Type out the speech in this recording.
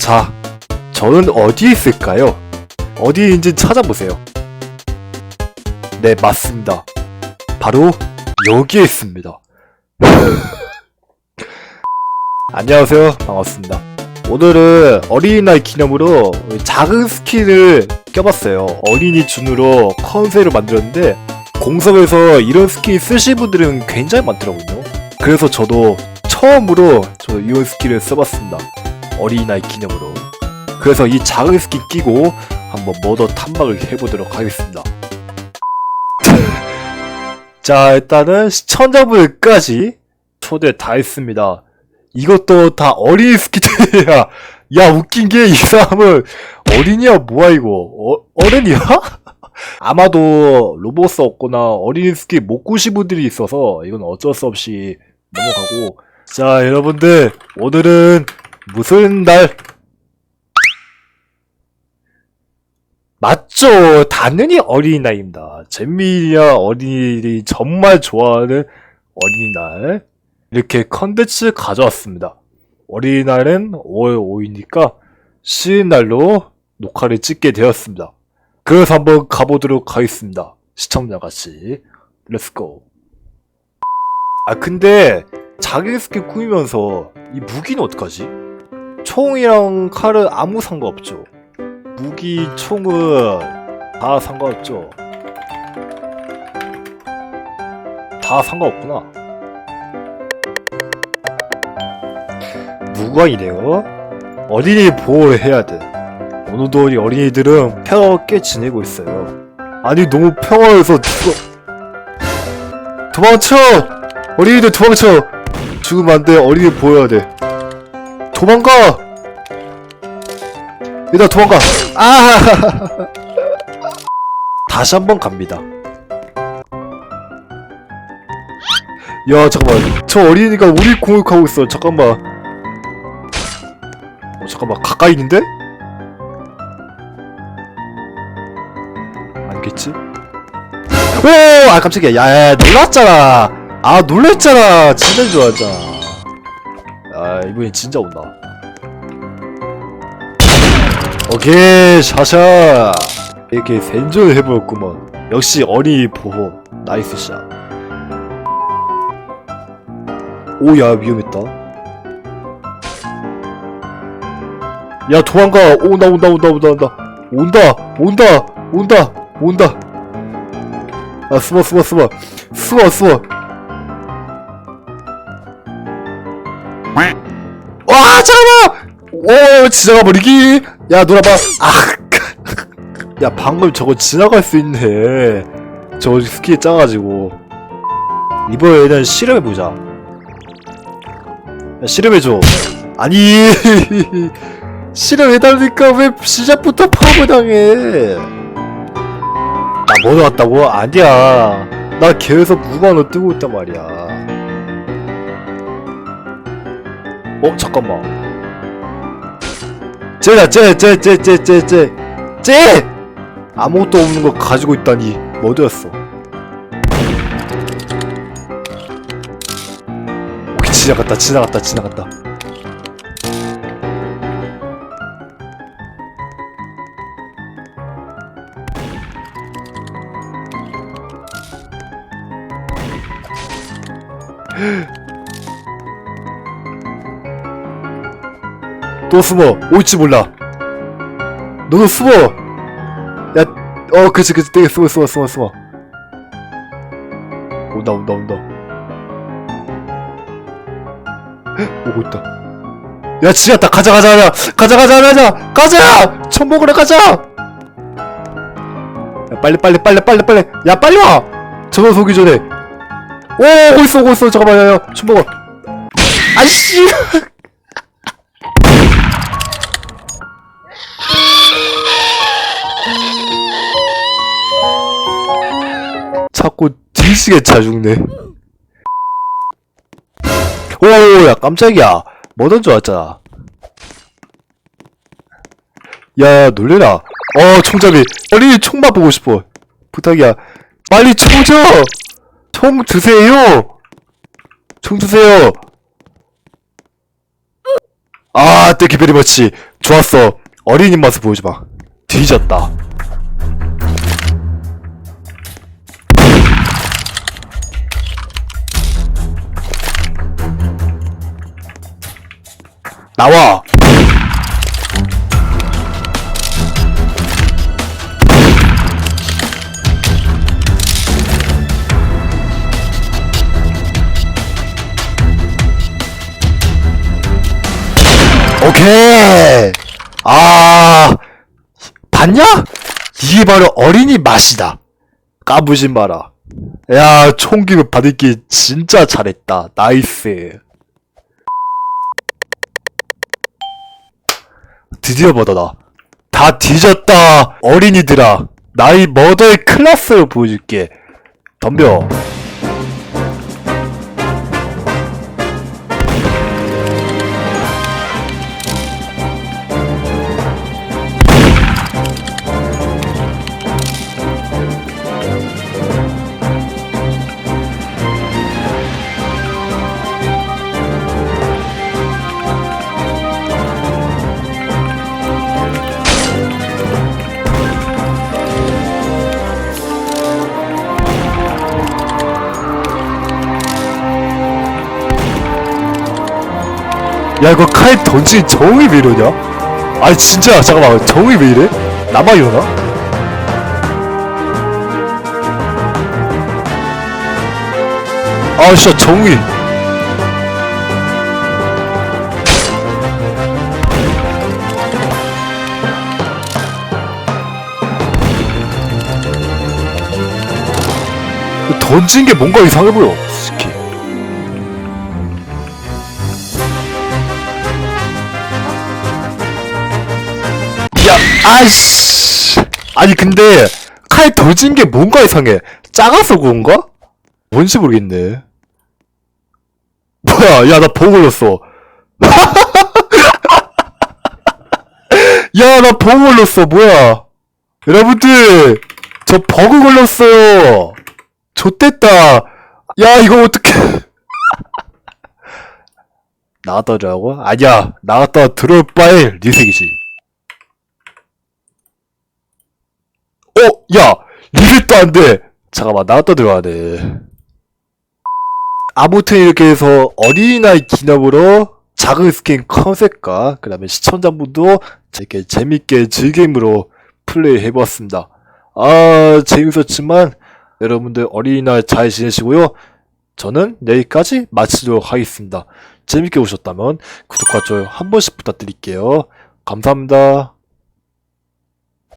자, 저는 어디에 있을까요? 어디인지 찾아보세요. 네, 맞습니다. 바로 여기에 있습니다. 안녕하세요. 반갑습니다. 오늘은 어린이날 기념으로 작은 스킨을 껴봤어요. 어린이 준으로 컨셉을 만들었는데 공섭에서 이런 스킨 쓰실 분들은 굉장히 많더라고요. 그래서 저도 처음으로 저 이런 스킨을 써봤습니다. 어린이날 기념으로. 그래서 이 작은 스킨 끼고 한번 머더 탐방을 해보도록 하겠습니다. 자, 일단은 시청자분들까지 초대 다 했습니다. 이것도 다 어린이 스킨이야. 야, 웃긴 게 이 사람은 어린이야, 뭐야, 이거. 어, 어른이야? 아마도 로봇 없거나 어린이 스킨 못 구신 분들이 있어서 이건 어쩔 수 없이 넘어가고. 자, 여러분들, 오늘은 무슨 날? 맞죠. 당연히 어린이날입니다. 잼민이야 어린이들이 정말 좋아하는 어린이날. 이렇게 컨텐츠 가져왔습니다. 어린이날은 5월 5일이니까 쉬는 날로 녹화를 찍게 되었습니다. 그래서 한번 가보도록 하겠습니다. 시청자 같이. 렛츠고. 아, 근데 자기 스킨 꾸미면서 이 무기는 어떡하지? 총이랑 칼은 아무 상관없죠. 무기, 총은 다 상관없죠. 다 상관없구나. 무관이네요. 어린이 보호를 해야 돼. 오늘도 우리 어린이들은 평화롭게 지내고 있어요. 아니 너무 죽어. 도망쳐! 어린이들 도망쳐! 죽으면 안 돼. 어린이 보호해야 돼. 도망가! 일단 도망가! 아! 다시 한 번 갑니다. 야 잠깐만 저 어린이가 우리 공격하고 있어 잠깐만 어 잠깐만 가까이 있는데? 아니겠지? 오! 아 깜짝이야 야 야 놀랐잖아 아 놀랬잖아 진짜 좋아하잖아 아 이번엔 진짜 온다. 오케이 샤샤. 이렇게 생존을 해보였구먼. 역시 어린이 보호. 나이스 샷. 오야 위험했다. 야 도망가. 온다 온다 온다 온다 온다. 온다 온다 온다 온다. 아 숨어 숨어 숨어. 숨어 숨어 와 잠깐만 오 지나가 버리기. 야 놀아봐. 아야 방금 저거 지나갈 수 있네. 저 스키 짜가지고. 이번에는 실험해보자. 야, 실험해줘. 아니 실험해달니까 왜 시작부터 파괴당해? 나 뭐도 왔다고? 아니야. 나 계속 무관으로 뜨고 있단 말이야 어 잠깐만. 쟤다 쟤쟤쟤쟤쟤쟤. 쟤! 아무것도 없는 거 가지고 있다니. 뭐였어? 오케이 지나갔다 지나갔다 지나갔다 또 숨어. 올지 몰라. 너도 숨어. 야어 그치 그치. 되게 숨어 숨어 숨어 숨어. 온다 온다 온다. 헉, 오고 있다. 야 지났다 가자 가자 가자. 가자 가자 가자. 가자! 천 먹으러 가자! 야 빨리 빨리 빨리 빨리 빨리. 야 빨리 와! 저거 속기 전에. 오 오고 있어 오고 있어. 잠깐만 야야. 천 먹어. 아이씨 뒤지게 차 죽네. 오, 야, 깜짝이야. 뭐던 줄 알았잖아. 야, 놀래라. 어, 총잡이. 빨리 총만 보고 싶어. 부탁이야. 빨리 총 줘! 총 주세요! 총 주세요! 아, 땡큐 베리 머치. 총 좋았어. 어린이 맛을 보여줘봐. 뒤졌다. 나와! 오케이! 아, 봤냐? 이게 바로 어린이 맛이다. 까부진 마라. 야, 총기를 받을기 진짜 잘했다. 나이스. 드디어 받아다. 다 뒤졌다. 어린이들아. 나의 머더의 클래스를 보여줄게. 덤벼. 야 이거 칼 던진 정이 왜 이러냐? 아니 진짜 잠깐만 정이 왜 이래? 나만 이러나? 아 진짜 정이 던진 게 뭔가 이상해 보여 아이씨. 아니, 근데, 칼 던진 게 뭔가 이상해. 작아서 그런가? 뭔지 모르겠네. 뭐야, 야, 나 보고 걸렸어. 야, 나 보고 걸렸어. 뭐야. 여러분들, 저 버그 걸렸어요. 좆됐다. 야, 이거 어떡해. 나갔다 오라고? 아니야, 나갔다 들어올 바에 리색이지. 어, 야, 리셋도 안 돼. 잠깐만, 나갔다 들어와야 돼. 아무튼 이렇게 해서 어린이날 기념으로 작은 스킨 컨셉과 그 다음에 시청자분도 이렇게 재밌게 즐김으로 플레이 해보았습니다. 아, 재밌었지만 여러분들 어린이날 잘 지내시고요. 저는 여기까지 마치도록 하겠습니다. 재밌게 보셨다면 구독과 좋아요 한 번씩 부탁드릴게요. 감사합니다.